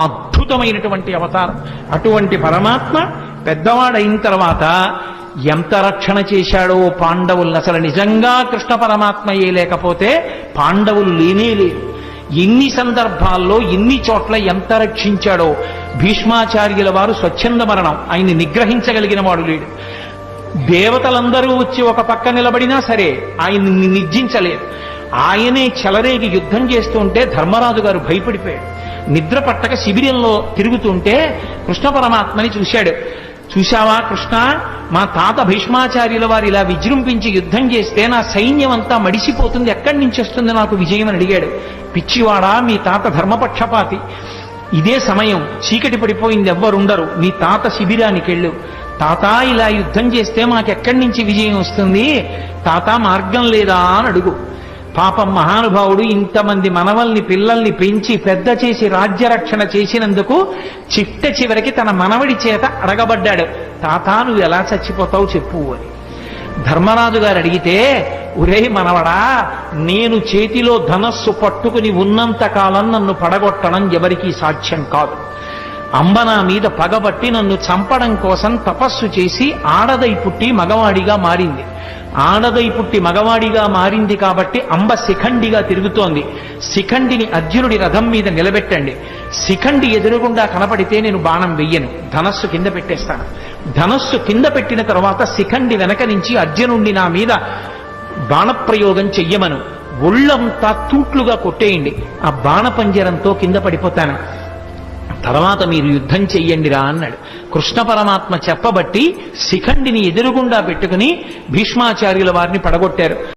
అద్భుతమైనటువంటి అవతారం. అటువంటి పరమాత్మ పెద్దవాడైన తర్వాత ఎంత రక్షణ చేశాడో పాండవుల్ని అసలు నిజంగా కృష్ణ పరమాత్మయే లేకపోతే పాండవులు లేనే లేరు. ఎన్ని సందర్భాల్లో ఎన్ని చోట్ల ఎంత రక్షించాడో భీష్మాచార్యుల వారు స్వచ్ఛంద మరణం. ఆయన్ని నిగ్రహించగలిగిన వాడు లేడు. దేవతలందరూ వచ్చి ఒక పక్క నిలబడినా సరే ఆయన్ని నిర్జించలేదు ఆయనే చెలరేగి యుద్ధం చేస్తుంటే ధర్మరాజు గారు భయపడిపోయాడు నిద్ర పట్టక శిబిరంలో తిరుగుతుంటే కృష్ణ పరమాత్మని చూశాడు. చూశావా కృష్ణ? మా తాత భీష్మాచార్యుల వారు ఇలా విజృంభించి యుద్ధం చేస్తే నా సైన్యం అంతా మడిసిపోతుంది. ఎక్కడి నుంచి వస్తుంది నాకు విజయం అని అడిగాడు. పిచ్చివాడా మీ తాత ధర్మపక్షపాతి. ఇదే సమయం. చీకటి పడిపోయింది ఎవ్వరుండరు. నీ తాత శిబిరానికి వెళ్ళు. తాత ఇలా యుద్ధం చేస్తే మాకెక్కడి నుంచి విజయం వస్తుంది? తాత మార్గం లేదా అని అడుగు. పాపం మహానుభావుడు ఇంతమంది మనవల్ని పిల్లల్ని పెంచి పెద్ద చేసి రాజ్యరక్షణ చేసినందుకు చిట్ట చివరికి తన మనవడి చేత అడగబడ్డాడు. తాత నువ్వు ఎలా చచ్చిపోతావు చెప్పు అని. ధర్మరాజు గారు అడిగితే ఒరే మనవడా నేను చేతిలో ధనస్సు పట్టుకుని ఉన్నంత కాలం నన్ను పడగొట్టడం ఎవరికీ సాధ్యం కాదు. అంబ నా మీద పగబట్టి నన్ను చంపడం కోసం తపస్సు చేసి ఆడదై పుట్టి మగవాడిగా మారింది. ఆడదై పుట్టి మగవాడిగా మారింది కాబట్టి అంబ శిఖండిగా తిరుగుతోంది. శిఖండిని అర్జునుడి రథం మీద నిలబెట్టండి. శిఖండి ఎదురుగుండా కనపడితే నేను బాణం వెయ్యను. ధనస్సు కింద పెట్టేస్తాను. ధనస్సు కింద పెట్టిన తర్వాత శిఖండి వెనక నుంచి అర్జునుడిని నా మీద బాణప్రయోగం చెయ్యమను. ఒళ్ళంతా తూట్లుగా కొట్టేయండి. ఆ బాణపంజరంతో కింద పడిపోతాను. తర్వాత మీరు యుద్ధం చెయ్యండిరా అన్నాడు. కృష్ణ పరమాత్మ చెప్పబట్టి శిఖండిని ఎదురుగుండా పెట్టుకుని భీష్మాచార్యుల వారిని పడగొట్టారు.